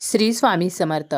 श्री स्वामी समर्थ.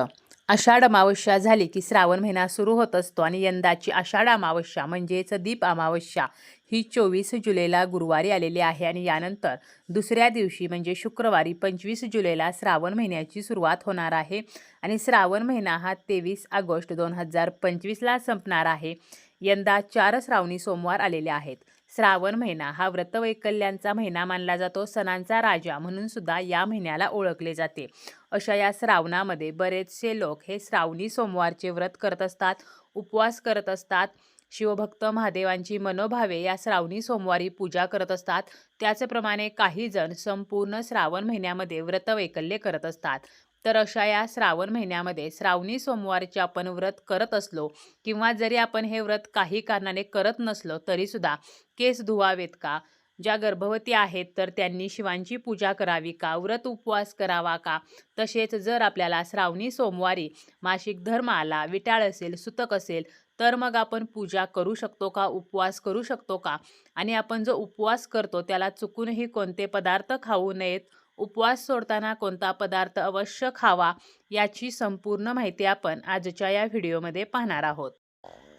आषाढ अमावस्या झाली की श्रावण महिना सुरू होत असतो आणि यंदाची आषाढ अमावस्या म्हणजेच दीप अमावस्या ही चोवीस जुलैला गुरुवारी आलेली आहे आणि यानंतर दुसऱ्या दिवशी म्हणजे शुक्रवारी पंचवीस जुलैला श्रावण महिन्याची सुरुवात होणार आहे. आणि श्रावण महिना हा तेवीस ऑगस्ट दोन हजार पंचवीसला संपणार आहे. यंदा चार श्रावणी सोमवार आलेले आहेत. श्रावण महिना हा व्रतवैकल्यांचा महिना मानला जातो सणांचा राजा म्हणून सुद्धा या महिन्याला ओळखले जाते. अशा या श्रावणामध्ये बरेचसे लोक हे श्रावणी सोमवारचे व्रत करत असतात उपवास करत असतात शिवभक्त महादेवांची मनोभावे या श्रावणी सोमवारी पूजा करत असतात. त्याचप्रमाणे काही जण संपूर्ण श्रावण महिन्यामध्ये व्रतवैकल्य करत असतात. तर अशा या श्रावण महिन्यामध्ये श्रावणी सोमवारचे आपण व्रत करत असलो किंवा जरी आपण हे व्रत काही कारणाने करत नसलो तरीसुद्धा केस धुवावेत का? ज्या गर्भवती आहेत तर त्यांनी शिवांची पूजा करावी का? व्रत उपवास करावा का? तसेच जर आपल्याला श्रावणी सोमवारी मासिक धर्म आला विटाळ असेल सुतक असेल तर मग आपण पूजा करू शकतो का? उपवास करू शकतो का? आणि आपण जो उपवास करतो त्याला चुकूनही कोणते पदार्थ खाऊ नयेत? उपवास सोडताना कोणता पदार्थ अवश्य खावा याची संपूर्ण माहिती आपण आजच्या या व्हिडिओमध्ये पाहणार आहोत.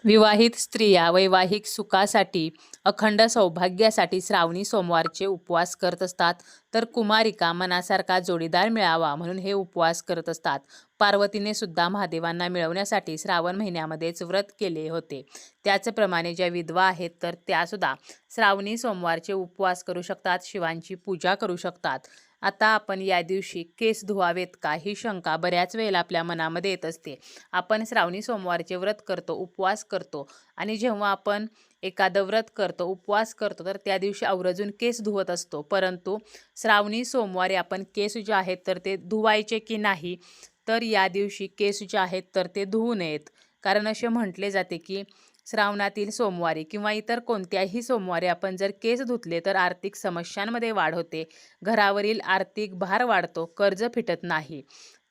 विवाहित स्त्रिया वैवाहिक सुखासाठी अखंड सौभाग्यासाठी श्रावणी सोमवारचे उपवास करत असतात तर कुमारिका मनासारखा जोडीदार मिळावा म्हणून हे उपवास करत असतात. पार्वतीने सुद्धा महादेवांना मिळवण्यासाठी श्रावण महिन्यामध्येच व्रत केले होते. त्याचप्रमाणे ज्या विधवा आहेत तर त्यासुद्धा श्रावणी सोमवारचे उपवास करू शकतात शिवांची पूजा करू शकतात. आता आपण या दिवशी केस धुवावेत का ही शंका बऱ्याच वेळेला आपल्या मनामध्ये येत असते. आपण श्रावणी सोमवारचे व्रत करतो उपवास करतो आणि जेव्हा आपण एखादं व्रत करतो उपवास करतो तर त्या दिवशी आवर्जून केस धुवत असतो. परंतु श्रावणी सोमवारी आपण केस जे आहेत तर ते धुवायचे की नाही तर या दिवशी केस जे आहेत तर ते धुवू नयेत. कारण असे म्हटले जाते की श्रावणातील सोमवारी किंवा इतर कोणत्याही सोमवारी आपण जर केस धुतले तर आर्थिक समस्यांमध्ये वाढ होते. घरावरील आर्थिक भार वाढतो कर्ज फिटत नाही.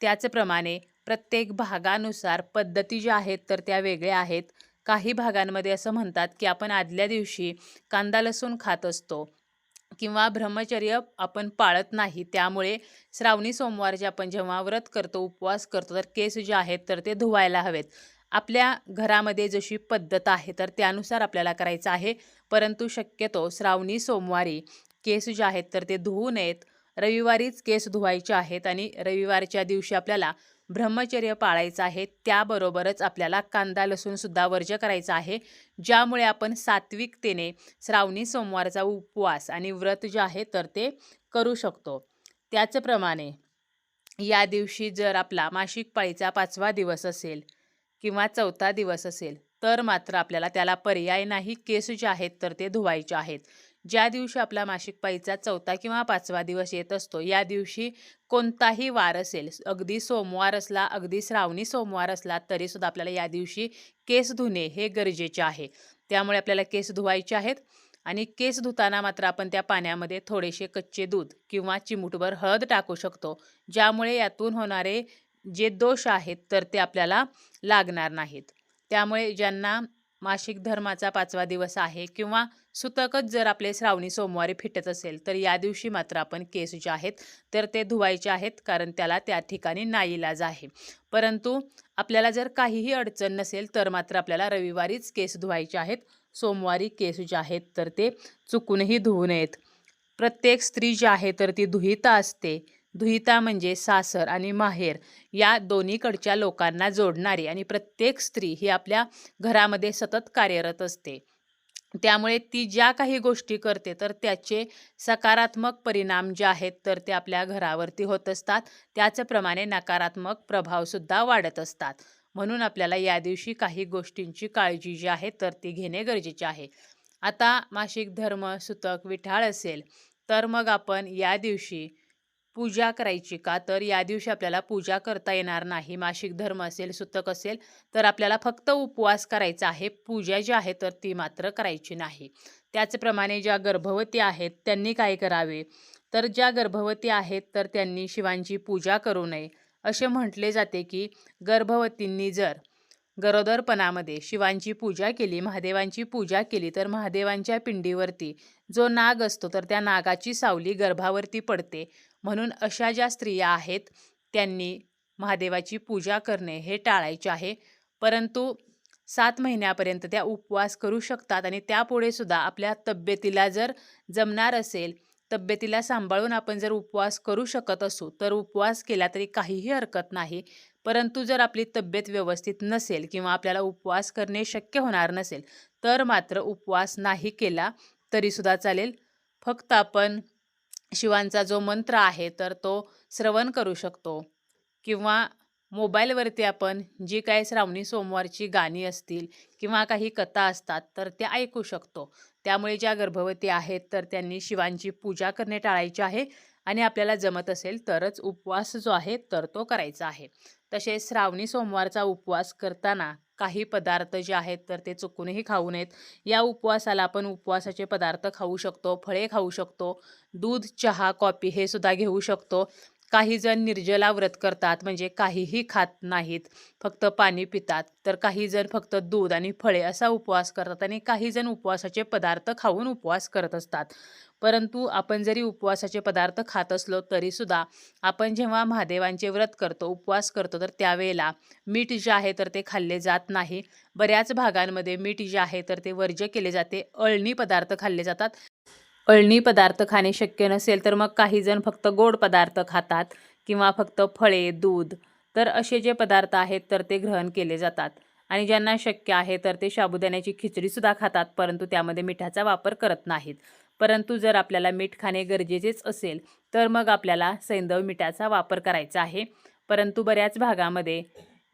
त्याचप्रमाणे प्रत्येक भागानुसार पद्धती ज्या आहेत तर त्या वेगळ्या आहेत. काही भागांमध्ये असं म्हणतात की आपण आदल्या दिवशी कांदा लसूण खात असतो. किंवा ब्रह्मचर्य आपण पाळत नाही त्यामुळे श्रावणी सोमवारचे आपण जेव्हा व्रत करतो उपवास करतो तर केस जे आहेत तर ते धुवायला हवेत. आपल्या घरामध्ये जशी पद्धत आहे तर त्यानुसार आपल्याला करायचं आहे. परंतु शक्यतो श्रावणी सोमवारी केस जे आहेत तर ते धुवू नयेत. रविवारीच केस धुवायचे आहेत आणि रविवारच्या दिवशी आपल्याला ब्रह्मचर्य पाळायचं आहे. त्याबरोबरच आपल्याला कांदा लसूणसुद्धा वर्ज्य करायचा आहे. ज्यामुळे आपण सात्विकतेने श्रावणी सोमवारचा उपवास आणि व्रत जे आहे तर ते करू शकतो. त्याचप्रमाणे या दिवशी जर आपला मासिक पाळीचा पाचवा दिवस असेल किंवा चौथा दिवस असेल तर मात्र आपल्याला त्याला पर्याय नाही. केस जे आहेत तर ते धुवायचे आहेत. ज्या दिवशी आपला मासिक पाळीचा चौथा किंवा पाचवा दिवस येत असतो या दिवशी कोणताही वार असेल अगदी सोमवार असला अगदी श्रावणी सोमवार असला तरीसुद्धा आपल्याला या दिवशी केस धुणे हे गरजेचे आहे. त्यामुळे आपल्याला केस धुवायचे आहेत आणि केस धुताना मात्र आपण त्या पाण्यामध्ये थोडेसे कच्चे दूध किंवा चिमूटभर हळद टाकू शकतो ज्यामुळे यातून होणारे जे दोष आहेत तर ते आपल्याला लागणार नाहीत. त्यामुळे ज्यांना मासिक धर्माचा पाचवा दिवस आहे किंवा सुतकच जर आपले श्रावणी सोमवारी फिटत असेल तर या दिवशी मात्र आपण केस जे आहेत तर ते धुवायचे आहेत कारण त्याला त्या ठिकाणी नाईलाज आहे. परंतु आपल्याला जर काहीही अडचण नसेल तर मात्र आपल्याला रविवारीच केस धुवायचे आहेत. सोमवारी केस जे आहेत तर ते चुकूनही धुवू नयेत. प्रत्येक स्त्री जी आहे तर ती दुहिता असते. दुहिता म्हणजे सासर आणि माहेर या दोन्हीकडच्या लोकांना जोडणारी आणि प्रत्येक स्त्री ही आपल्या घरामध्ये सतत कार्यरत असते. त्यामुळे ती ज्या काही गोष्टी करते तर त्याचे सकारात्मक परिणाम जे आहेत तर ते आपल्या घरावरती होत असतात. त्याचप्रमाणे नकारात्मक प्रभावसुद्धा वाढत असतात. म्हणून आपल्याला या दिवशी काही गोष्टींची काळजी जी आहे तर ती घेणे गरजेचे आहे. आता मासिक धर्म सुतक विठाळ असेल तर मग आपण या दिवशी पूजा करायची का? तर या दिवशी आपल्याला पूजा करता येणार नाही. मासिक धर्म असेल सुतक असेल तर आपल्याला फक्त उपवास करायचा आहे. पूजा जी आहे तर ती मात्र करायची नाही. त्याचप्रमाणे ज्या गर्भवती आहेत त्यांनी काय करावे? तर ज्या गर्भवती आहेत तर त्यांनी शिवांची पूजा करू नये. असे म्हटले जाते की गर्भवतींनी जर गरोदरपणामध्ये शिवांची पूजा केली महादेवांची पूजा केली तर महादेवांच्या पिंडीवरती जो नाग असतो तर त्या नागाची सावली गर्भावरती पडते. म्हणून अशा ज्या स्त्रिया आहेत त्यांनी महादेवाची पूजा करणे हे टाळायचे आहे. परंतु सात महिन्यापर्यंत त्या उपवास करू शकतात आणि त्यापुढे सुद्धा आपल्या तब्येतीला जर जमणार असेल तब्येतीला सांभाळून आपण जर उपवास करू शकत असू तर उपवास केला तरी काहीही हरकत नाही. परंतु जर आपली तब्येत व्यवस्थित नसेल किंवा आपल्याला उपवास करणे शक्य होणार नसेल तर मात्र उपवास नाही केला तरीसुद्धा चालेल. फक्त आपण शिवांचा जो मंत्र आहे तर तो श्रवण करू शकतो. किंवा मोबाईलवरती आपण जी काही श्रावणी सोमवारची गाणी असतील किंवा काही कथा असतात तर त्या ऐकू शकतो. त्यामुळे ज्या गर्भवती आहेत तर त्यांनी शिवांची पूजा करणे टाळायची आहे आणि आपल्याला जमत असेल तरच उपवास जो आहे तर तो करायचा आहे. तसेच श्रावणी सोमवारचा उपवास करताना काही पदार्थ जे आहेत तर ते चुकूनही खाऊ नयेत. या उपवासाला आपण उपवासाचे पदार्थ खाऊ शकतो फळे खाऊ शकतो दूध चहा कॉफी हे सुद्धा घेऊ शकतो. काही जण निर्जला व्रत करतात म्हणजे काहीही खात नाहीत फक्त पाणी पितात. तर काही जण फक्त दूध आणि फळे असा उपवास करतात आणि काही जण उपवासाचे पदार्थ खाऊन उपवास करत असतात. परंतु आपण जरी उपवासाचे पदार्थ खात असलो तरीसुद्धा आपण जेव्हा महादेवांचे व्रत करतो उपवास करतो तर त्यावेळेला मीठ जे आहे तर ते खाल्ले जात नाही. बऱ्याच भागांमध्ये मीठ जे आहे तर ते वर्ज्य केले जाते. अळणी पदार्थ खाल्ले जातात. अळणी पदार्थ खाणे शक्य नसेल तर मग काही जण फक्त गोड पदार्थ खातात किंवा फक्त फळे दूध तर असे जे पदार्थ आहेत तर ते ग्रहण केले जातात. आणि ज्यांना शक्य आहे तर ते साबुदाण्याची खिचडीसुद्धा खातात परंतु त्यामध्ये मिठाचा वापर करत नाहीत. परंतु जर आपल्याला मीठ खाणे गरजेचेच असेल तर मग आपल्याला सैंदव मिठाचा वापर करायचा आहे. परंतु बऱ्याच भागामध्ये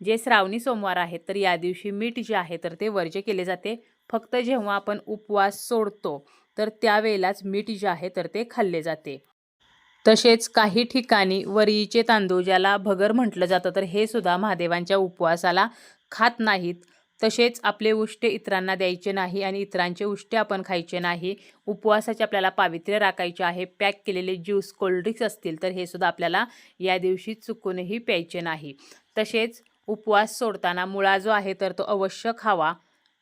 जे श्रावणी सोमवार आहेत तर या दिवशी मीठ जे आहे तर ते वर्ज्य केले जाते. फक्त जेव्हा आपण उपवास सोडतो तर त्यावेळेलाच मीठ जे आहे तर ते खाल्ले जाते. तसेच काही ठिकाणी वरीचे तांदूळ ज्याला भगर म्हटलं जातं तर हे सुद्धा महादेवांच्या उपवासाला खात नाहीत. तसेच आपले उष्टे इतरांना द्यायचे नाही आणि इतरांचे उष्टे आपण खायचे नाही. उपवासाचे आपल्याला पावित्र्य राखायचे आहे. पॅक केलेले ज्यूस कोल्ड्रिंक्स असतील तर हे सुद्धा आपल्याला या दिवशी चुकूनही प्यायचे नाही. तसेच उपवास सोडताना मुळा जो आहे तर तो अवश्य खावा.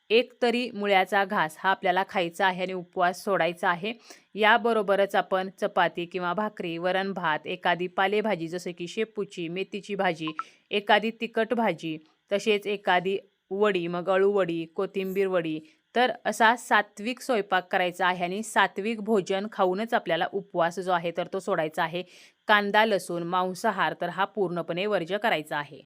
एक तरी मुळ्याचा घास हा आपल्याला खायचा आहे आणि उपवास सोडायचा आहे. याबरोबरच आपण चपाती किंवा भाकरी वरण भात एखादी पालेभाजी जसे की शेपूची मेथीची भाजी एखादी तिखट भाजी तसेच एखादी वडी मग अळूवडी कोथिंबीर वडी. तर असा सात्विक स्वयंपाक करायचा आहे आणि सात्विक भोजन खाऊनच आपल्याला उपवास जो आहे तर तो सोडायचा आहे. कांदा लसूण मांसाहार तर हा पूर्णपणे वर्ज्य करायचा आहे.